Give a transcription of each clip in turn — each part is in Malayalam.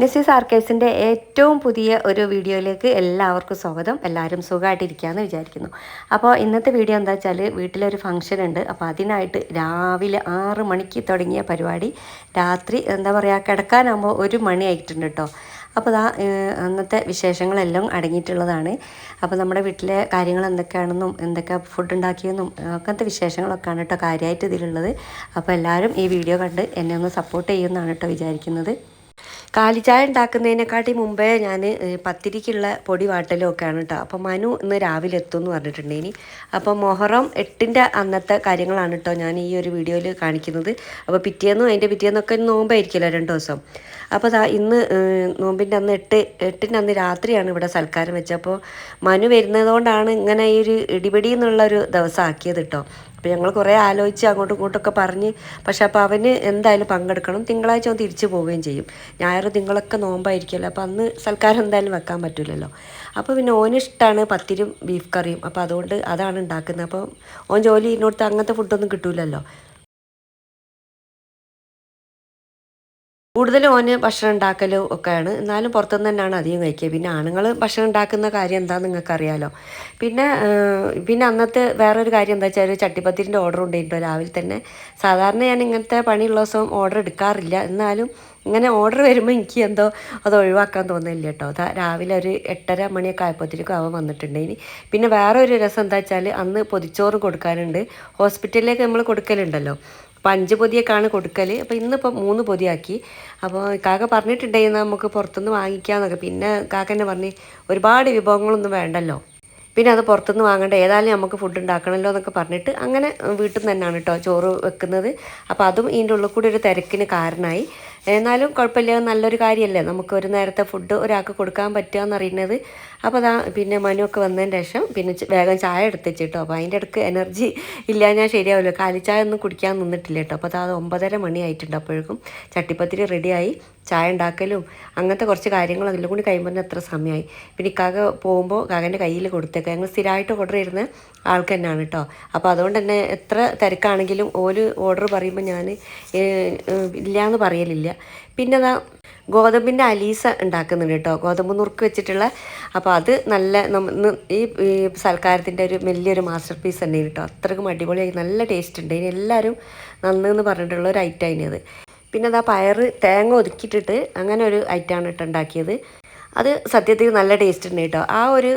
നസീസ് ആർക്കൈവ്സിന്റെ ഏറ്റവും പുതിയ ഒരു വീഡിയോയിലേക്ക് എല്ലാവർക്കും സ്വാഗതം. എല്ലാവരും സുഖമായിട്ടിരിക്കുകയെന്ന് വിചാരിക്കുന്നു. അപ്പോൾ ഇന്നത്തെ വീഡിയോ എന്താ വെച്ചാൽ വീട്ടിലൊരു ഫംഗ്ഷൻ ഉണ്ട്. അപ്പോൾ അതിനായിട്ട് രാവിലെ ആറ് മണിക്ക് തുടങ്ങിയ പരിപാടി. രാത്രി എന്താ പറയുക കിടക്കാനാകുമ്പോൾ ഒരു മണി ആയിട്ടുണ്ട് കേട്ടോ അപ്പോൾ അതാ അന്നത്തെ വിശേഷങ്ങളെല്ലാം അടങ്ങിയിട്ടുള്ളതാണ്. അപ്പോൾ നമ്മുടെ വീട്ടിലെ കാര്യങ്ങൾ എന്തൊക്കെയാണെന്നും എന്തൊക്കെ ഫുഡ് ഉണ്ടാക്കിയെന്നും അങ്ങനത്തെ വിശേഷങ്ങളൊക്കെയാണ് കേട്ടോ കാര്യമായിട്ട് ഇതിലുള്ളത്. അപ്പോൾ എല്ലാവരും ഈ വീഡിയോ കണ്ട് എന്നെ ഒന്ന് സപ്പോർട്ട് ചെയ്യുമെന്നാണ് കേട്ടോ വിചാരിക്കുന്നത്. കാലിച്ചായ ഉണ്ടാക്കുന്നതിനെക്കാട്ടി മുമ്പേ ഞാൻ പത്തിരിക്കുള്ള പൊടി വാട്ടലും ഒക്കെയാണ് കേട്ടോ. അപ്പോൾ മനു ഇന്ന് രാവിലെ എത്തും എന്ന് പറഞ്ഞിട്ടുണ്ട് ഇനി. അപ്പോൾ മൊഹറം എട്ടിന്റെ അന്നത്തെ കാര്യങ്ങളാണ് കേട്ടോ ഞാൻ ഈ ഒരു വീഡിയോയിൽ കാണിക്കുന്നത്. അപ്പോൾ പിറ്റേന്നും അതിന്റെ പിറ്റേന്നൊക്കെ നോമ്പായിരിക്കില്ല രണ്ട് ദിവസം. അപ്പോൾ ദാ ഇന്ന് നോമ്പിന്റെ അന്ന് എട്ട് എട്ടിന്റെ അന്ന് രാത്രിയാണ് ഇവിടെ സൽക്കാരം വെച്ചപ്പോൾ മനു വരുന്നതുകൊണ്ടാണ് ഇങ്ങനെ ഈ ഒരു ഇടിപിടി എന്നുള്ള ഒരു ദിവസം ആക്കിയത് കേട്ടോ. അപ്പോൾ ഞങ്ങൾ കുറേ ആലോചിച്ച് അങ്ങോട്ടും ഇങ്ങോട്ടൊക്കെ പറഞ്ഞ്. പക്ഷെ അപ്പോൾ അവന് എന്തായാലും പങ്കെടുക്കണം. തിങ്കളാഴ്ച അവൻ തിരിച്ചു പോവുകയും ചെയ്യും. ഞായർ തിങ്കളൊക്കെ നോമ്പായിരിക്കുമല്ലോ. അപ്പോൾ അന്ന് സൽക്കാരം എന്തായാലും വെക്കാൻ പറ്റില്ലല്ലോ അപ്പോൾ പിന്നെ ഓന് ഇഷ്ടമാണ് പത്തിരും ബീഫ് കറിയും. അപ്പോൾ അതുകൊണ്ട് അതാണ് ഉണ്ടാക്കുന്നത്. അപ്പോൾ ഓൻ ജോലി ഇന്നോടത്ത് അങ്ങനത്തെ ഫുഡൊന്നും കിട്ടില്ലല്ലോ കൂടുതലും ഓന് ഭക്ഷണം ഉണ്ടാക്കലും ഒക്കെയാണ്. എന്നാലും പുറത്തുനിന്ന് തന്നെയാണ് അധികം കഴിക്കുക. പിന്നെ ആണുങ്ങൾ ഭക്ഷണം ഉണ്ടാക്കുന്ന കാര്യം എന്താണെന്ന് നിങ്ങൾക്കറിയാലോ. പിന്നെ പിന്നെ അന്നത്തെ വേറൊരു കാര്യം എന്താ വെച്ചാൽ ചട്ടിപ്പത്തിരിന്റെ ഓർഡർ ഉണ്ടായിട്ടോ രാവിലെ തന്നെ സാധാരണ ഞാൻ ഇങ്ങനത്തെ പണിയുള്ള ദിവസം ഓർഡർ എടുക്കാറില്ല. എന്നാലും ഇങ്ങനെ ഓർഡർ വരുമ്പോൾ എനിക്ക് എന്തോ അത് ഒഴിവാക്കാൻ തോന്നില്ല കേട്ടോ. അതാ രാവിലെ ഒരു എട്ടര മണിയൊക്കെ ആയപ്പോഴത്തേക്കും അവൻ വന്നിട്ടുണ്ടെങ്കിൽ പിന്നെ വേറെ ഒരു രസം എന്താ വെച്ചാൽ അന്ന് പൊതിച്ചോറ് കൊടുക്കാനുണ്ട്. ഹോസ്പിറ്റലിലേക്ക് നമ്മൾ കൊടുക്കലുണ്ടല്ലോ. അപ്പോൾ അഞ്ച് പൊതിയൊക്കെയാണ് കൊടുക്കൽ അപ്പോൾ ഇന്നിപ്പോൾ മൂന്ന് പൊതിയാക്കി. അപ്പോൾ കാക്ക പറഞ്ഞിട്ടുണ്ടായിരുന്നു നമുക്ക് പുറത്തുനിന്ന് വാങ്ങിക്കാമെന്നൊക്കെ പിന്നെ കാക്ക എന്നെ പറഞ്ഞ് ഒരുപാട് വിഭവങ്ങളൊന്നും വേണ്ടല്ലോ. പിന്നെ അത് പുറത്തുനിന്ന് വാങ്ങേണ്ട. ഏതായാലും നമുക്ക് ഫുഡ് ഉണ്ടാക്കണമല്ലോ എന്നൊക്കെ പറഞ്ഞിട്ട് അങ്ങനെ വീട്ടിൽ നിന്ന് തന്നെയാണ് കേട്ടോ ചോറ് വെക്കുന്നത്. അപ്പോൾ അതും ഇതിന്റെ ഉള്ളിൽ കൂടി ഒരു തിരക്കിന് കാരണമായി എന്നാലും കുഴപ്പമില്ല. നല്ലൊരു കാര്യമല്ലേ? നമുക്ക് ഒരു നേരത്തെ ഫുഡ് ഒരാൾക്ക് കൊടുക്കാൻ പറ്റുക എന്നറിയുന്നത്. അപ്പോൾ അതാ പിന്നെ മനുവൊക്കെ വന്നതിന് ശേഷം പിന്നെ വേഗം ചായ എടുത്തേച്ച് കേട്ടോ അപ്പോൾ അതിന്റെ ഇടയ്ക്ക് എനർജി ഇല്ല ഞാൻ ശരിയാവില്ല. കാലിച്ചായ ഒന്നും കുടിക്കാൻ നിന്നിട്ടില്ല കേട്ടോ അപ്പോൾ അത് ഒമ്പതര മണി ആയിട്ടുണ്ട് അപ്പോഴേക്കും ചട്ടിപ്പത്തിരി റെഡിയായി ചായ ഉണ്ടാക്കലും അങ്ങനത്തെ കുറച്ച് കാര്യങ്ങൾ അതിലും കൂടി കഴിയുമ്പോൾ എത്ര സമയമായി പിന്നെ ഇക്കാകെ പോകുമ്പോൾ കാകന്റെ കയ്യിൽ കൊടുത്തേക്കുക ഞങ്ങൾ സ്ഥിരമായിട്ട് ഓർഡർ ചെയ്യുന്ന ആൾക്ക് തന്നെയാണ് കേട്ടോ അപ്പോൾ അതുകൊണ്ട് തന്നെ എത്ര തിരക്കാണെങ്കിലും ഓര് ഓർഡർ പറയുമ്പോൾ ഞാൻ ഇല്ലയെന്ന് പറയലില്ല. പിന്നെ അതാ ഗോതമ്പിന്റെ അലീസ ഉണ്ടാക്കുന്നുണ്ട് കേട്ടോ. ഗോതമ്പ് നുറുക്ക് വെച്ചിട്ടുള്ള. അപ്പോൾ അത് നല്ല ഈ സൽക്കാരത്തിന്റെ ഒരു വലിയൊരു മാസ്റ്റർ പീസ് തന്നെ കേട്ടോ. അത്രക്കും അടിപൊളിയായി നല്ല ടേസ്റ്റ് ഉണ്ട്. ഇനി എല്ലാവരും നന്നെന്ന് പറഞ്ഞിട്ടുള്ള ഒരു ഐറ്റം അതിനത് പിന്നെ അതാ പയറ് തേങ്ങ ഒതുക്കിയിട്ടിട്ട് അങ്ങനെ ഒരു ഐറ്റമാണ് ഇട്ട് ഉണ്ടാക്കിയത്. അത് സത്യത്തിൽ നല്ല ടേസ്റ്റ് ഉണ്ട് കേട്ടോ ആ ഒരു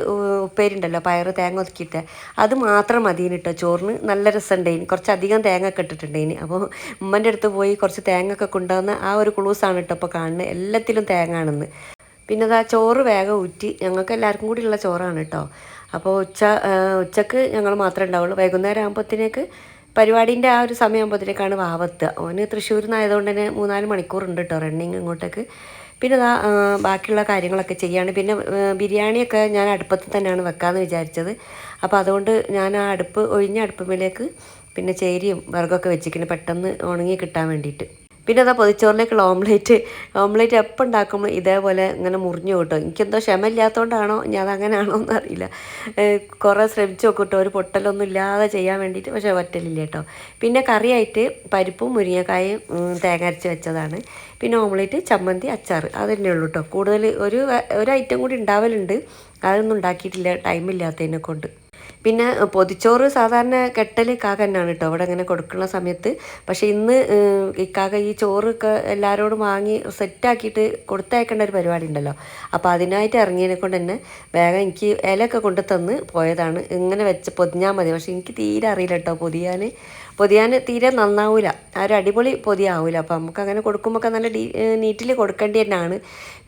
ഉപ്പേരി ഉണ്ടല്ലോ പയറ് തേങ്ങ ഒതുക്കിയിട്ട് അത് മാത്രം മതിയെന്ന് കേട്ടോ ചോറിന് നല്ല രസമുണ്ടായിന് കുറച്ചധികം തേങ്ങ ഒക്കെ ഇട്ടിട്ടുണ്ടായിന് അപ്പോൾ ഉമ്മന്റെ അടുത്ത് പോയി കുറച്ച് തേങ്ങ ഒക്കെ കൊണ്ടുവന്ന് ആ ഒരു കുളൂസാണ് കേട്ടോ ഇപ്പോൾ കാണുന്നത് എല്ലാത്തിലും തേങ്ങ ആണെന്ന് പിന്നെ അതാ ചോറ് വേഗം ഊറ്റി. ഞങ്ങൾക്ക് എല്ലാവർക്കും കൂടി ഉള്ള ചോറാണ് കേട്ടോ അപ്പോൾ ഉച്ച ഉച്ചയ്ക്ക് ഞങ്ങൾ മാത്രമേ ഉണ്ടാവുള്ളൂ. വൈകുന്നേരം ആകുമ്പോഴത്തേക്ക് പരിപാടീന്റെ ആ ഒരു സമയമാകുമ്പോഴത്തേക്കാണ് വാവത്ത് അവന് തൃശ്ശൂരിൽ നിന്നായതുകൊണ്ട് തന്നെ മൂന്നാൽ മണിക്കൂറുണ്ട് കേട്ടോ റണ്ണിങ് ഇങ്ങോട്ടേക്ക്. പിന്നെ ഇതാ ബാക്കിയുള്ള കാര്യങ്ങളൊക്കെ ചെയ്യാണ്. പിന്നെ ബിരിയാണിയൊക്കെ ഞാൻ അടുപ്പത്ത് തന്നെയാണ് വെക്കാമെന്ന് വിചാരിച്ചത്. അപ്പോൾ അതുകൊണ്ട് ഞാൻ ആ അടുപ്പ് ഒഴിഞ്ഞ അടുപ്പുമേലേക്ക് പിന്നെ ചേരിയും വിറകൊക്കെ വെച്ചിരിക്കുന്നത് പെട്ടെന്ന് ഉണങ്ങി കിട്ടാൻ വേണ്ടിയിട്ട്. പിന്നെ അതാ പൊതിച്ചോറിലേക്കുള്ള ഓംലേറ്റ്. ഓംലേറ്റ് എപ്പോൾ ഉണ്ടാക്കുമ്പോൾ ഇതേപോലെ ഇങ്ങനെ മുറിഞ്ഞു കിട്ടും. എനിക്കെന്തോ ക്ഷമയില്ലാത്തതുകൊണ്ടാണോ ഞാൻ അതങ്ങനെയാണോ എന്നറിയില്ല കുറേ ശ്രമിച്ചു നോക്കിട്ടോ ഒരു പൊട്ടലൊന്നും ഇല്ലാതെ ചെയ്യാൻ വേണ്ടിയിട്ട് പക്ഷേ പറ്റലില്ല കേട്ടോ പിന്നെ കറിയായിട്ട് പരിപ്പും മുരിങ്ങക്കായും തേങ്ങ അരച്ച് വെച്ചതാണ്. പിന്നെ ഓംലേറ്റ് ചമ്മന്തി അച്ചാർ അതന്നെ ഉള്ളൂ കേട്ടോ കൂടുതൽ ഒരു ഒരു ഐറ്റം കൂടി ഉണ്ടാവലുണ്ട്. അതൊന്നും ഉണ്ടാക്കിയിട്ടില്ല. ടൈമില്ലാത്തതിനെ കൊണ്ട് പിന്നെ പൊതിച്ചോറ് സാധാരണ കെട്ടൽ കാക്ക തന്നെയാണ് കേട്ടോ. അവിടെ അങ്ങനെ കൊടുക്കുന്ന സമയത്ത്. പക്ഷേ ഇന്ന് ഈ ഇക്കാക്ക ഈ ചോറൊക്കെ എല്ലാവരോടും വാങ്ങി സെറ്റാക്കിയിട്ട് കൊടുത്തയക്കേണ്ട ഒരു പരിപാടി ഉണ്ടല്ലോ. അപ്പോൾ അതിനായിട്ട് ഇറങ്ങിയതിനെ കൊണ്ട് തന്നെ വേഗം എനിക്ക് ഇലയൊക്കെ കൊണ്ട് തന്ന് പോയതാണ്. ഇങ്ങനെ വെച്ച് പൊതിഞ്ഞാൽ മതി. പക്ഷേ എനിക്ക് തീരെ അറിയില്ല കേട്ടോ. പൊതിയാൻ പൊതിയാൻ തീരെ നന്നാവില്ല ആ ഒരു അടിപൊളി പൊതിയാവില്ല അപ്പോൾ നമുക്ക് അങ്ങനെ കൊടുക്കുമ്പോൾ നല്ല ഡീ നീറ്റിൽ കൊടുക്കേണ്ടി തന്നെയാണ്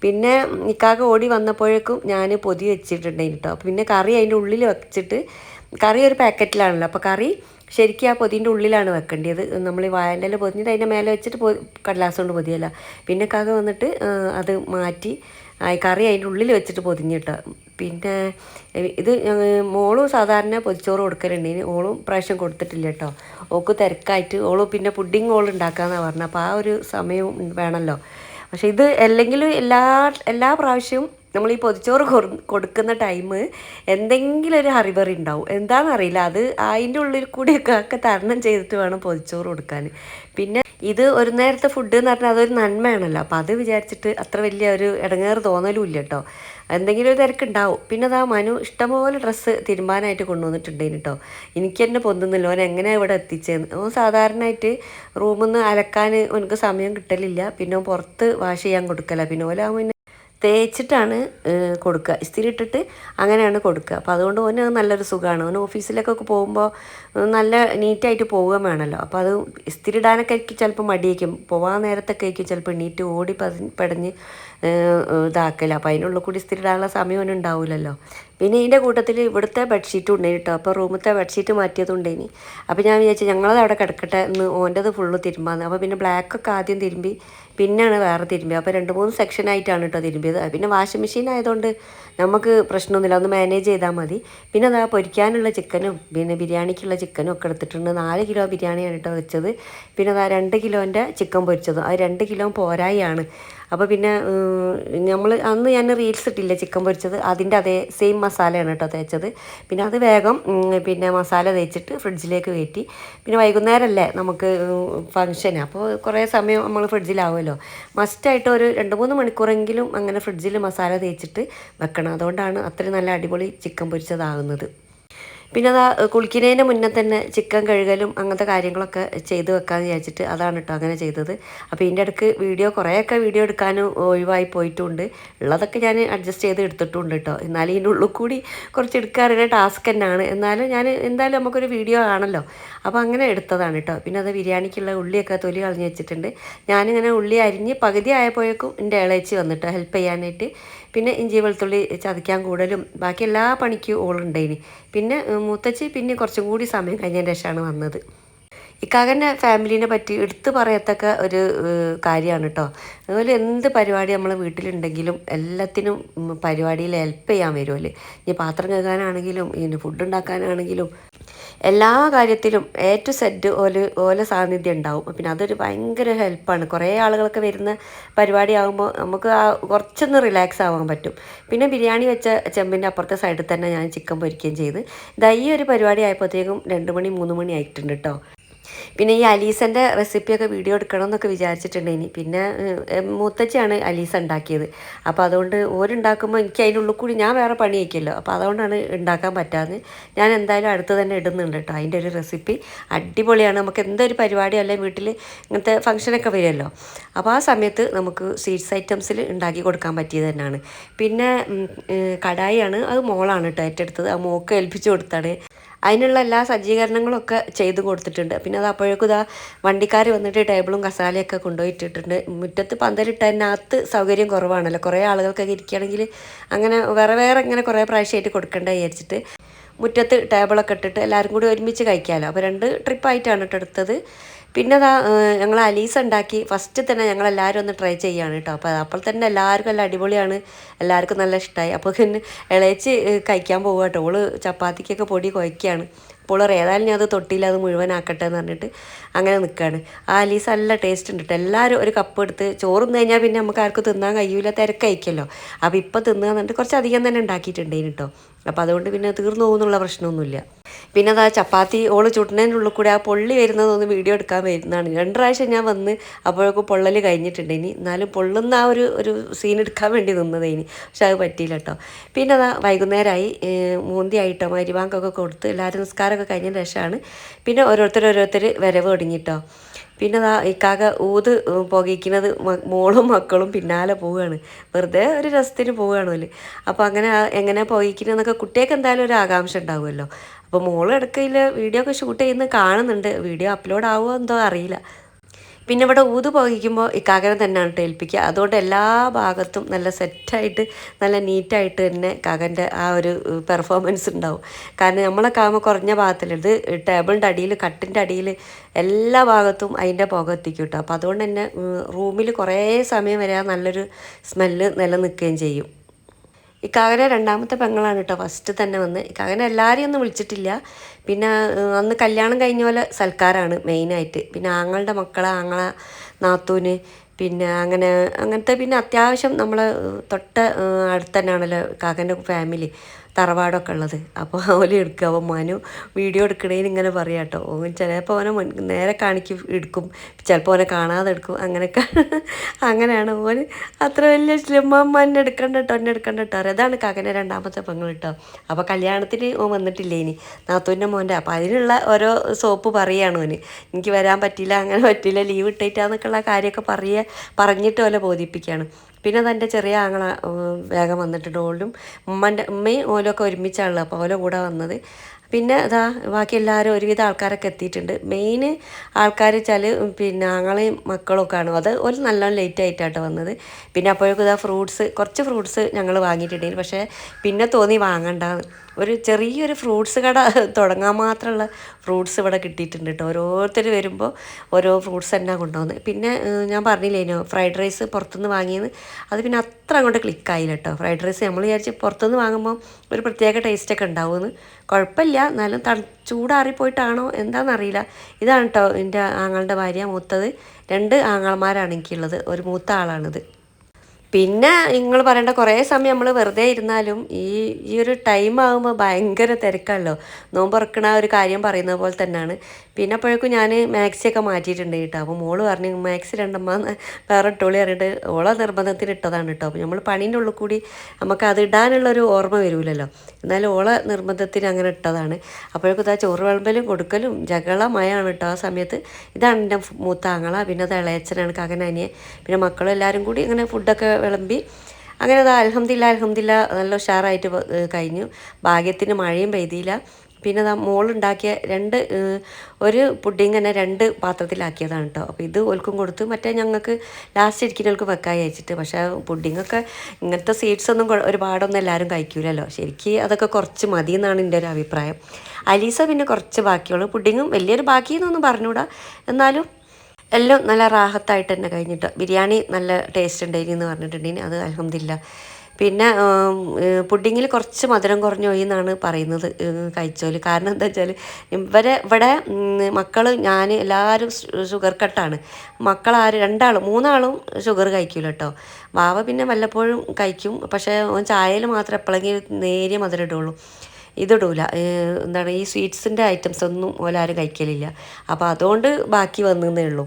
പിന്നെ ഇക്കാക്ക ഓടി വന്നപ്പോഴേക്കും ഞാൻ പൊതി വെച്ചിട്ടുണ്ടായിരുന്നു കേട്ടോ. പിന്നെ കറി അതിന്റെ ഉള്ളിൽ വെച്ചിട്ട് കറി ഒരു പാക്കറ്റിലാണല്ലോ. അപ്പോൾ കറി ശരിക്കും ആ പൊതിന്റെ ഉള്ളിലാണ് വെക്കേണ്ടത്. നമ്മൾ ഈ വായന്റെ പൊതിഞ്ഞിട്ട് അതിന്റെ മേലെ വെച്ചിട്ട് പൊ കടലാസ് കൊണ്ട് പൊതിയല്ല പിന്നെ കക വന്നിട്ട് അത് മാറ്റി കറി അതിന്റെ ഉള്ളിൽ വെച്ചിട്ട് പൊതിഞ്ഞിട്ട. പിന്നെ ഇത് മോളും സാധാരണ പൊതിച്ചോറ് കൊടുക്കലുണ്ട്. ഇനി ഓളും പ്രാവശ്യം കൊടുത്തിട്ടില്ല കേട്ടോ ഓക്ക് തിരക്കായിട്ട് ഓളും പിന്നെ പുഡിങ് ഓൾ ഉണ്ടാക്കാമെന്നാണ് പറഞ്ഞത്. അപ്പോൾ ആ ഒരു സമയവും വേണമല്ലോ. പക്ഷേ ഇത് അല്ലെങ്കിൽ എല്ലാ എല്ലാ പ്രാവശ്യവും നമ്മൾ ഈ പൊതിച്ചോറ് കൊടുക്കുന്ന ടൈം എന്തെങ്കിലും ഒരു ഹറിബറി ഉണ്ടാവും. എന്താണെന്നറിയില്ല അത് അതിന്റെ ഉള്ളിൽ കൂടിയൊക്കെ ഒക്കെ തരണം ചെയ്തിട്ട് വേണം പൊതിച്ചോറ് കൊടുക്കാൻ. പിന്നെ ഇത് ഒരു നേരത്തെ ഫുഡ് എന്ന് പറഞ്ഞാൽ അതൊരു നന്മയാണല്ലോ. അപ്പോൾ അത് വിചാരിച്ചിട്ട് അത്ര വലിയ ഒരു ഇടങ്ങേറ് തോന്നലും ഇല്ല കേട്ടോ എന്തെങ്കിലും ഒരു തിരക്കുണ്ടാവും പിന്നെ അതാ മനു ഇഷ്ടംപോലെ ഡ്രസ്സ് തിരുമ്പാനായിട്ട് കൊണ്ടുവന്നിട്ടുണ്ടേന് കേട്ടോ എനിക്ക് തന്നെ പൊന്തുന്നില്ല. ഓൻ എങ്ങനെ ഇവിടെ എത്തിച്ചേന്ന്. ഓൻ സാധാരണയായിട്ട് റൂമിൽ നിന്ന് അലക്കാൻ ഓനക്ക് സമയം കിട്ടലില്ല. പിന്നെ പുറത്ത് വാഷ് ചെയ്യാൻ കൊടുക്കല. പിന്നെ ഓലാകുമ്പോൾ തേച്ചിട്ടാണ് കൊടുക്കുക. ഇസ്തിരി ഇട്ടിട്ട് അങ്ങനെയാണ് കൊടുക്കുക. അപ്പോൾ അതുകൊണ്ട് ഓന് അത് നല്ലൊരു സുഖമാണ് ഓന് ഓഫീസിലേക്കൊക്കെ പോകുമ്പോൾ നല്ല നീറ്റായിട്ട് പോവുക വേണമല്ലോ. അപ്പോൾ അത് ഇസ്തിരി ഇടാനൊക്കെ ആയിരിക്കും ചിലപ്പോൾ മടിയേക്കും പോകാൻ നേരത്തൊക്കെ ആയിരിക്കും ചിലപ്പോൾ എണീറ്റ് ഓടി പതി പടഞ്ഞ് ഇതാക്കല. അപ്പോൾ അതിനുള്ളിൽ കൂടി ഇസ്തിരി ഇടാനുള്ള സമയം ഉണ്ടാവില്ലല്ലോ പിന്നെ ഇതിന്റെ കൂട്ടത്തിൽ ഇവിടുത്തെ ബെഡ്ഷീറ്റും ഉണ്ടായി കേട്ടോ അപ്പോൾ റൂമത്തെ ബെഡ്ഷീറ്റ് മാറ്റിയതുണ്ടേനി അപ്പോൾ ഞാൻ വിചാരിച്ചു ഞങ്ങളത് അവിടെ കിടക്കട്ടെ എന്ന് ഓന്റെത് ഫുള്ള് തിരുമ്പാന്ന്. അപ്പോൾ പിന്നെ ബ്ലാക്കൊക്കെ ആദ്യം തിരുമ്പി പിന്നെയാണ് വേറെ തിരുമ്പി അപ്പോൾ രണ്ട് മൂന്ന് സെക്ഷനായിട്ടാണ് കേട്ടോ തിരുമ്പിയത്. പിന്നെ വാഷിംഗ് മെഷീൻ ആയതുകൊണ്ട് നമുക്ക് പ്രശ്നമൊന്നുമില്ല. ഒന്ന് മാനേജ് ചെയ്താൽ മതി. പിന്നെ അതാ പൊരിക്കാനുള്ള ചിക്കനും പിന്നെ ബിരിയാണിക്കുള്ള ചിക്കനും ഒക്കെ എടുത്തിട്ടുണ്ട്. നാല് കിലോ ബിരിയാണിയാണ് കേട്ടോ വെച്ചത്. പിന്നെ അതാ രണ്ട് കിലോന്റെ ചിക്കൻ പൊരിച്ചതും. അത് രണ്ട് കിലോ പോരായാണ് അപ്പോൾ പിന്നെ നമ്മൾ അന്ന് ഞാൻ റീൽസ് ഇട്ടില്ല ചിക്കൻ പൊരിച്ചത്? അതിന്റെ അതേ സെയിം മസാലയാണ് കേട്ടോ തേച്ചത്. പിന്നെ അത് വേഗം പിന്നെ മസാല തേച്ചിട്ട് ഫ്രിഡ്ജിലേക്ക് കയറ്റി. പിന്നെ വൈകുന്നേരമല്ലേ നമുക്ക് ഫങ്ഷൻ അപ്പോൾ കുറേ സമയം നമ്മൾ ഫ്രിഡ്ജിലാവുമല്ലോ മസ്റ്റായിട്ട് ഒരു രണ്ട് മൂന്ന് മണിക്കൂറെങ്കിലും അങ്ങനെ ഫ്രിഡ്ജിൽ മസാല തേച്ചിട്ട് വെക്കണം. അതുകൊണ്ടാണ് അത്രയും നല്ല അടിപൊളി ചിക്കൻ പൊരിച്ചതാകുന്നത്. പിന്നെ അതാ കുളിക്കുന്നതിന് മുന്നേ തന്നെ ചിക്കൻ കഴുകലും അങ്ങനത്തെ കാര്യങ്ങളൊക്കെ ചെയ്ത് വെക്കാമെന്ന് വിചാരിച്ചിട്ട് അതാണ് കേട്ടോ അങ്ങനെ ചെയ്തത്. അപ്പോൾ ഇതിന്റെ ഇടയ്ക്ക് വീഡിയോ കുറേയൊക്കെ വീഡിയോ എടുക്കാനും ഒഴിവായി പോയിട്ടുണ്ട്. ഉള്ളതൊക്കെ ഞാൻ അഡ്ജസ്റ്റ് ചെയ്ത് എടുത്തിട്ടുണ്ട് കേട്ടോ എന്നാലും ഇതിന്റെ ഉള്ളിൽ കൂടി കുറച്ച് എടുക്കാറുള്ള ടാസ്ക് തന്നെയാണ്. എന്നാലും ഞാൻ എന്തായാലും നമുക്കൊരു വീഡിയോ ആണല്ലോ. അപ്പോൾ അങ്ങനെ എടുത്തതാണ് കേട്ടോ പിന്നെ അത് ബിരിയാണിക്കുള്ള ഉള്ളിയൊക്കെ തൊലി കളഞ്ഞ് വെച്ചിട്ടുണ്ട്. ഞാനിങ്ങനെ ഉള്ളി അരിഞ്ഞ് പകുതി ആയപ്പോഴേക്കും എന്റെ ഇളയച്ചി വന്നിട്ടോ ഹെൽപ്പ് ചെയ്യാനായിട്ട്. പിന്നെ ഇഞ്ചി വെളുത്തുള്ളി ചതയ്ക്കാൻ കൂടലും ബാക്കി എല്ലാ പണിക്കും ഓളുണ്ടായിന് പിന്നെ മൂത്തച്ചി പിന്നെ കുറച്ചും കൂടി സമയം കഴിഞ്ഞതിന് ശേഷമാണ് വന്നത്. ഇക്കാകന്റെ ഫാമിലീനെ പറ്റി എടുത്തു പറയത്തക്ക ഒരു കാര്യമാണ് കേട്ടോ അതുപോലെ എന്ത് പരിപാടി നമ്മൾ വീട്ടിലുണ്ടെങ്കിലും എല്ലാത്തിനും പരിപാടിയിൽ ഹെൽപ്പ് ചെയ്യാൻ വരുമല്ലേ ഇനി പാത്രം കഴുകാനാണെങ്കിലും ഇനി ഫുഡ് ഉണ്ടാക്കാനാണെങ്കിലും. എല്ലാ കാര്യത്തിലും എ ടു സെറ്റ് ഓൽ ഓല സാന്നിധ്യം ഉണ്ടാവും. പിന്നെ അതൊരു ഭയങ്കര ഹെൽപ്പാണ് കുറേ ആളുകളൊക്കെ വരുന്ന പരിപാടി ആകുമ്പോൾ നമുക്ക് ആ കുറച്ചൊന്ന് റിലാക്സ് ആവാൻ പറ്റും. പിന്നെ ബിരിയാണി വെച്ച ചെമ്പിന്റെ അപ്പുറത്തെ സൈഡിൽ തന്നെ ഞാൻ ചിക്കൻ പൊരിക്കുകയും ചെയ്ത്. ഇതാ ഒരു പരിപാടി ആയപ്പോഴത്തേക്കും രണ്ട് മണി മൂന്ന് മണി ആയിട്ടുണ്ട് കേട്ടോ പിന്നെ ഈ അലീസന്റെ റെസിപ്പിയൊക്കെ വീഡിയോ എടുക്കണം എന്നൊക്കെ വിചാരിച്ചിട്ടുണ്ടേനി പിന്നെ മൂത്തച്ചയാണ് അലീസ ഉണ്ടാക്കിയത്. അപ്പോൾ അതുകൊണ്ട് ഓരുണ്ടാക്കുമ്പോൾ എനിക്ക് അതിനുള്ളിൽ കൂടി ഞാൻ വേറെ പണി അപ്പോൾ അതുകൊണ്ടാണ് ഉണ്ടാക്കാൻ പറ്റാതെ ഞാൻ എന്തായാലും അടുത്ത് തന്നെ ഇടുന്നുണ്ട് കേട്ടോ അതിന്റെ ഒരു റെസിപ്പി. അടിപൊളിയാണ്. നമുക്ക് എന്തൊരു പരിപാടി അല്ലെങ്കിൽ വീട്ടിൽ ഇങ്ങനത്തെ ഫംഗ്ഷനൊക്കെ വരുമല്ലോ. അപ്പോൾ ആ സമയത്ത് നമുക്ക് സ്വീറ്റ്സ് ഐറ്റംസിൽ ഉണ്ടാക്കി കൊടുക്കാൻ പറ്റിയത് തന്നെയാണ്. പിന്നെ കടായിയാണ്. അത് മോളാണ് കേട്ടോ ഏറ്റെടുത്തത്. ആ മോക്ക് ഏൽപ്പിച്ചു കൊടുത്താണ്. അതിനുള്ള എല്ലാ സജ്ജീകരണങ്ങളൊക്കെ ചെയ്തു കൊടുത്തിട്ടുണ്ട്. പിന്നെ അത് അപ്പോഴേക്കും ഇതാ വണ്ടിക്കാർ വന്നിട്ട് ടേബിളും കസാലയൊക്കെ കൊണ്ടുപോയിട്ടിട്ടുണ്ട്. മുറ്റത്ത് പന്തലിട്ടതിനകത്ത് സൗകര്യം കുറവാണല്ലോ. കുറേ ആളുകൾക്കൊക്കെ ഇരിക്കുകയാണെങ്കിൽ അങ്ങനെ വേറെ വേറെ ഇങ്ങനെ കുറേ പ്രാവശ്യമായിട്ട് കൊടുക്കേണ്ട വിചാരിച്ചിട്ട് മുറ്റത്ത് ടേബിളൊക്കെ ഇട്ടിട്ട് എല്ലാവരും കൂടി ഒരുമിച്ച് കഴിക്കാമല്ലോ. അപ്പോൾ രണ്ട് ട്രിപ്പായിട്ടാണ് കേട്ടോ എടുത്തത്. പിന്നെ അതാ ഞങ്ങൾ അലീസ ഉണ്ടാക്കി ഫസ്റ്റ് തന്നെ ഞങ്ങൾ എല്ലാവരും ഒന്ന് ട്രൈ ചെയ്യാണ് കേട്ടോ അപ്പോൾ അപ്പോൾ തന്നെ എല്ലാവർക്കും നല്ല അടിപൊളിയാണ്. എല്ലാവർക്കും നല്ല ഇഷ്ടമായി അപ്പോൾ പിന്നെ ഇളയച്ച് കഴിക്കാൻ പോകുക കേട്ടോ ഓൾ ചപ്പാത്തിക്കൊക്കെ പൊടി കുഴയ്ക്കുകയാണ് അപ്പോൾ ഏതായാലും ഞാൻ അത് തൊട്ടില്ല അത് മുഴുവനാക്കട്ടെ എന്ന് പറഞ്ഞിട്ട് അങ്ങനെ നിൽക്കുകയാണ് ആ അലീസ് നല്ല ടേസ്റ്റ് ഉണ്ട് കേട്ടോ എല്ലാവരും ഒരു കപ്പ് എടുത്ത് ചോറും കഴിഞ്ഞാൽ പിന്നെ നമുക്ക് ആർക്കും തിന്നാൻ കഴിയൂല തിരക്കയക്കല്ലോ അപ്പോൾ ഇപ്പോൾ തിന്നുക എന്നിട്ട് കുറച്ച് അധികം തന്നെ ഉണ്ടാക്കിയിട്ടുണ്ടേന് കേട്ടോ അപ്പോൾ അതുകൊണ്ട് പിന്നെ തീർന്നു പോകുന്നുള്ള പ്രശ്നമൊന്നുമില്ല. പിന്നെ അതാ ചപ്പാത്തി ഓൾ ചുട്ടുന്നതിനുള്ളിൽ കൂടെ ആ പൊള്ളി വരുന്നതൊന്ന് വീഡിയോ എടുക്കാൻ വരുന്നതാണ്. രണ്ട് പ്രാവശ്യം ഞാൻ വന്ന് അപ്പോഴൊക്കെ പൊള്ളൽ കഴിഞ്ഞിട്ടുണ്ട്. ഇനി എന്നാലും പൊള്ളുന്ന ആ ഒരു ഒരു സീൻ എടുക്കാൻ വേണ്ടി നിന്നത് ഇനി. പക്ഷെ അത് പറ്റിയില്ല കേട്ടോ. പിന്നെ അതാ വൈകുന്നേരമായി മൂന്തിയായിട്ടോ മരിവാങ്കൊക്കെ കൊടുത്ത് എല്ലാവരും നിസ്കാരമൊക്കെ കഴിഞ്ഞ ശേഷമാണ് പിന്നെ ഓരോരുത്തർ ഓരോരുത്തർ വരവ് തുടങ്ങിട്ടോ. പിന്നെ അതാ ഇക്കാക ഊത് പുകയ്ക്കുന്നത് മോളും മക്കളും പിന്നാലെ പോവുകയാണ്. വെറുതെ ഒരു രസത്തിന് പോവുകയാണല്ലോ അപ്പോൾ അങ്ങനെ എങ്ങനെ പുകയ്ക്കുന്നതെന്നൊക്കെ കുട്ടികൾക്ക് എന്തായാലും ഒരു ആകാംക്ഷ ഉണ്ടാവുമല്ലോ. അപ്പോൾ മോൾ ഇടയ്ക്കയിൽ വീഡിയോ ഒക്കെ ഷൂട്ട് ചെയ്യുന്നത് കാണുന്നുണ്ട്. വീഡിയോ അപ്ലോഡ് ആവുമോ എന്തോ അറിയില്ല. പിന്നെ ഇവിടെ ഊത് പുകയ്ക്കുമ്പോൾ ഇക്കാഗ്രം തന്നെയാണ് ഏൽപ്പിക്കുക. അതുകൊണ്ട് എല്ലാ ഭാഗത്തും നല്ല സെറ്റായിട്ട് നല്ല നീറ്റായിട്ട് തന്നെ കാകന്റെ ആ ഒരു പെർഫോമൻസ് ഉണ്ടാവും. കാരണം നമ്മളൊക്കെ ആകുമ്പോൾ കുറഞ്ഞ ഭാഗത്തിൽ ഇത് ടേബിളിന്റെ അടിയിൽ കട്ടിന്റെ അടിയിൽ എല്ലാ ഭാഗത്തും അതിന്റെ പുക എത്തിക്കും കേട്ടോ. അപ്പോൾ അതുകൊണ്ട് തന്നെ റൂമിൽ കുറേ സമയം വരെ നല്ലൊരു സ്മെല്ല് നിലനിൽക്കുകയും ചെയ്യും. ഇക്കാകനെ രണ്ടാമത്തെ പെങ്ങളാണ് കേട്ടോ. ഫസ്റ്റ് തന്നെ വന്ന്. ഇക്കാകനെ എല്ലാവരെയും ഒന്നും വിളിച്ചിട്ടില്ല. പിന്നെ അന്ന് കല്യാണം കഴിഞ്ഞ പോലെ സൽക്കാരാണ് മെയിനായിട്ട് പിന്നെ ആങ്ങളുടെ മക്കളെ ആങ്ങളെ നാത്തൂന് പിന്നെ അങ്ങനെ അങ്ങനത്തെ പിന്നെ അത്യാവശ്യം നമ്മൾ തൊട്ട അടുത്ത് തന്നെയാണല്ലോ കാക്കന്റെ ഫാമിലി തറവാടൊക്കെ ഉള്ളത്. അപ്പോൾ ഓൽ എടുക്കുക അപ്പോൾ മനു വീഡിയോ എടുക്കണേന് ഇങ്ങനെ പറയാം കേട്ടോ ഓൻ ചിലപ്പോൾ ഓനെ നേരെ കാണിക്കും എടുക്കും. ചിലപ്പോൾ ഓനെ കാണാതെ എടുക്കും. അങ്ങനെയൊക്കെ അങ്ങനെയാണ്. ഓന് അത്ര വലിയ സ്ലിമ്മമ്മ എന്നെ എടുക്കണ്ട കേട്ടോ എന്നെ എടുക്കണ്ട കേട്ടോ അതാണ് കാക്കന്റെ രണ്ടാമത്തെ പെങ്ങൾ കേട്ടോ അപ്പോൾ കല്യാണത്തിന് ഓൻ വന്നിട്ടില്ലേ ഇനി? നാത്തൂന്റെ മോന്റെ. അപ്പോൾ അതിനുള്ള ഓരോ സോപ്പ് പറയുകയാണ് ഓന്. എനിക്ക് വരാൻ പറ്റില്ല അങ്ങനെ പറ്റില്ല ലീവ് ഇട്ടിട്ടാന്നൊക്കെയുള്ള കാര്യമൊക്കെ പറയുക പറഞ്ഞിട്ട് ഓലെ ബോധിപ്പിക്കുകയാണ് പിന്നെ തന്റെ ചെറിയ ആങ്ങള വേഗം വന്നിട്ട് ഓളും ഉമ്മന്റെ ഉമ്മയും ഓലൊക്കെ ഒരുമിച്ചാണല്ലോ അപ്പോൾ ഓല കൂടെ വന്നത്. പിന്നെ ഇതാ ബാക്കി എല്ലാവരും ഒരുവിധ ആൾക്കാരൊക്കെ എത്തിയിട്ടുണ്ട്. മെയിൻ ആൾക്കാർ വെച്ചാൽ പിന്നെ ആങ്ങളെയും മക്കളൊക്കെയാണ്. അത് ഒരു നല്ല ലേറ്റ് ആയിട്ടാണ് വന്നത്. പിന്നെ അപ്പോഴേക്കും ഇതാ ഫ്രൂട്ട്സ് കുറച്ച് ഫ്രൂട്ട്സ് ഞങ്ങൾ വാങ്ങിയിട്ടുണ്ടായിരുന്നു. പക്ഷേ പിന്നെ തോന്നി വാങ്ങണ്ടാന്ന്. ഒരു ചെറിയൊരു ഫ്രൂട്ട്സ് കട തുടങ്ങാൻ മാത്രമുള്ള ഫ്രൂട്ട്സ് ഇവിടെ കിട്ടിയിട്ടുണ്ട് കേട്ടോ ഓരോരുത്തർ വരുമ്പോൾ ഓരോ ഫ്രൂട്ട്സ് തന്നെ കൊണ്ടുവന്ന്. പിന്നെ ഞാൻ പറഞ്ഞില്ലേനോ ഫ്രൈഡ് റൈസ് പുറത്തുനിന്ന് വാങ്ങിയത് അത് പിന്നെ അത്ര അങ്ങോട്ട് ക്ലിക്കായില്ല കേട്ടോ ഫ്രൈഡ് റൈസ് നമ്മൾ വിചാരിച്ച് പുറത്തുനിന്ന് വാങ്ങുമ്പോൾ ഒരു പ്രത്യേക ടേസ്റ്റൊക്കെ ഉണ്ടാവുമെന്ന്. കുഴപ്പമില്ല. എന്നാലും തണു ചൂടാറിപ്പോയിട്ടാണോ എന്താണെന്നറിയില്ല ഇതാണ് കേട്ടോ എന്റെ ആങ്ങളുടെ ഭാര്യ മൂത്തത്. രണ്ട് ആങ്ങളമാരാണ് എനിക്കുള്ളത്. ഒരു മൂത്ത ആളാണിത്. പിന്നെ നിങ്ങൾ പറയേണ്ട കുറേ സമയം നമ്മൾ വെറുതെ ഇരുന്നാലും ഈ ഈ ഒരു ടൈം ആകുമ്പോൾ ഭയങ്കര തിരക്കാണല്ലോ. നോമ്പ് തുറക്കണ ഒരു കാര്യം പറയുന്നത് പോലെ തന്നെയാണ് പിന്നെ അപ്പോഴേക്കും ഞാൻ മാക്സിയൊക്കെ മാറ്റിയിട്ടുണ്ട് കേട്ടോ. അപ്പോൾ മോൾ പറഞ്ഞു മാക്സി രണ്ടമ്മ വേറെ ഇട്ടോളി പറഞ്ഞിട്ട് ഓളെ നിർബന്ധത്തിൽ ഇട്ടതാണ് കേട്ടോ. അപ്പോൾ നമ്മൾ പണീന്റെ ഉള്ളിൽ കൂടി നമുക്ക് അത് ഇടാനുള്ളൊരു ഓർമ്മ വരൂലല്ലോ. എന്നാലും ഓളെ നിർബന്ധത്തിന് അങ്ങനെ ഇട്ടതാണ്. അപ്പോഴേക്കും ഇതാ ചോറ് വിളമ്പലും കൊടുക്കലും ജകളമയാണ് കേട്ടോ ആ സമയത്ത്. ഇതാണ് എന്റെ മൂത്താങ്ങള പിന്നെ അത് ഇളയച്ചനാണ് കകനാനിയെ പിന്നെ മക്കളും എല്ലാവരും കൂടി ഇങ്ങനെ ഫുഡൊക്കെ വിളമ്പി. അങ്ങനെ അത് അലഹമില്ല അലഹമില്ല നല്ല ഉഷാറായിട്ട് കഴിഞ്ഞു. ഭാഗ്യത്തിന് മഴയും പെയ്തില്ല. പിന്നെ അതാ മോളുണ്ടാക്കിയ രണ്ട് ഒരു പുഡിങ് തന്നെ രണ്ട് പാത്രത്തിലാക്കിയതാണ് കേട്ടോ അപ്പോൾ ഇത് ഓൽക്കും കൊടുത്തു. മറ്റേ ഞങ്ങൾക്ക് ലാസ്റ്റ് ഇരിക്കുന്നവർക്ക് വെക്കായി അയച്ചിട്ട് പക്ഷേ പുഡിങ്ങൊക്കെ ഇങ്ങനത്തെ സ്വീറ്റ്സ് ഒന്നും ഒരുപാടൊന്നും എല്ലാവരും കഴിക്കൂലല്ലോ. ശരിക്ക് അതൊക്കെ കുറച്ച് മതി എന്നാണ് എന്റെ ഒരു അഭിപ്രായം. അലീസ പിന്നെ കുറച്ച് ബാക്കിയുള്ളൂ. പുഡിങ്ങും വലിയൊരു ബാക്കിയെന്നൊന്നും പറഞ്ഞുകൂടാ എന്നാലും എല്ലാം നല്ല റാഹത്തായിട്ട് തന്നെ കഴിഞ്ഞിട്ട് ബിരിയാണി നല്ല ടേസ്റ്റ് ഉണ്ടായിരുന്നു എന്ന് പറഞ്ഞിട്ടുണ്ടെങ്കിൽ അത് അലഹമില്ല പിന്നെ പുഡിങ്ങിൽ കുറച്ച് മധുരം കുറഞ്ഞു പോയി എന്നാണ് പറയുന്നത് കഴിച്ചോൽ കാരണം എന്താ വെച്ചാൽ ഇവരെ ഇവിടെ മക്കൾ ഞാൻ എല്ലാവരും ഷുഗർ കട്ടാണ് മക്കളാരും രണ്ടാളും മൂന്നാളും ഷുഗർ കഴിക്കില്ല കേട്ടോ വാവ പിന്നെ വല്ലപ്പോഴും കഴിക്കും. പക്ഷേ ചായയിൽ മാത്രം എപ്പോഴെങ്കിലും നേരിയ മധുരം ഇടുള്ളൂ. ഇതിടൂല. എന്താണ് ഈ സ്വീറ്റ്സിന്റെ ഐറ്റംസ് ഒന്നും ഓലാരും കഴിക്കലില്ല. അപ്പോൾ അതുകൊണ്ട് ബാക്കി വന്നേ ഉള്ളൂ.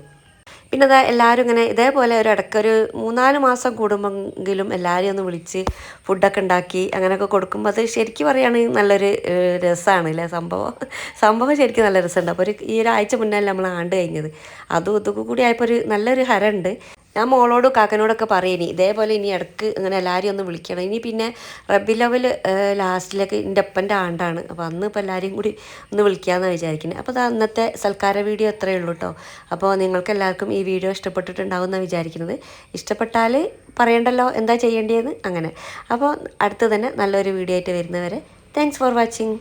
പിന്നെ അതാ എല്ലാവരും ഇങ്ങനെ ഇതേപോലെ ഒരു ഇടയ്ക്കൊരു മൂന്നാൽ മാസം കൂടുമ്പോഴെങ്കിലും എല്ലാവരെയും ഒന്ന് വിളിച്ച് ഫുഡൊക്കെ ഉണ്ടാക്കി അങ്ങനെയൊക്കെ കൊടുക്കുമ്പോൾ അത് ശരിക്കും പറയുകയാണെങ്കിൽ നല്ലൊരു രസമാണ് അല്ലേ സംഭവം സംഭവം ശരിക്കും നല്ല രസമുണ്ട്. അപ്പോൾ ഒരു ഈ ഒരാഴ്ച മുന്നേ നമ്മൾ ആണ്ട് കഴിഞ്ഞത്. അതും ഇതൊക്കെ കൂടി ആയപ്പോൾ ഒരു നല്ലൊരു ഹരമുണ്ട് ഞാൻ മോളോടും കാക്കനോടൊക്കെ പറയനി ഇതേപോലെ ഇനി ഇടയ്ക്ക് ഇങ്ങനെ എല്ലാവരെയും ഒന്ന് വിളിക്കണം. ഇനി പിന്നെ റബ്ബി ലെവൽ ലാസ്റ്റിലേക്ക് എന്റെ അപ്പന്റെ ആണ്ടാണ്. അപ്പോൾ അന്ന് ഇപ്പോൾ എല്ലാവരെയും കൂടി ഒന്ന് വിളിക്കാമെന്നാണ് വിചാരിക്കുന്നത് അപ്പോൾ അത് അന്നത്തെ സൽക്കാര വീഡിയോ അത്രയേ ഉള്ളൂ കേട്ടോ അപ്പോൾ നിങ്ങൾക്ക് എല്ലാവർക്കും ഈ വീഡിയോ ഇഷ്ടപ്പെട്ടിട്ടുണ്ടാവും എന്നാണ് വിചാരിക്കുന്നത്. ഇഷ്ടപ്പെട്ടാൽ പറയണ്ടല്ലോ എന്താ ചെയ്യേണ്ടതെന്ന് അങ്ങനെ. അപ്പോൾ അടുത്ത് തന്നെ നല്ലൊരു വീഡിയോ ആയിട്ട് വരുന്നവരെ താങ്ക്സ് ഫോർ വാച്ചിങ്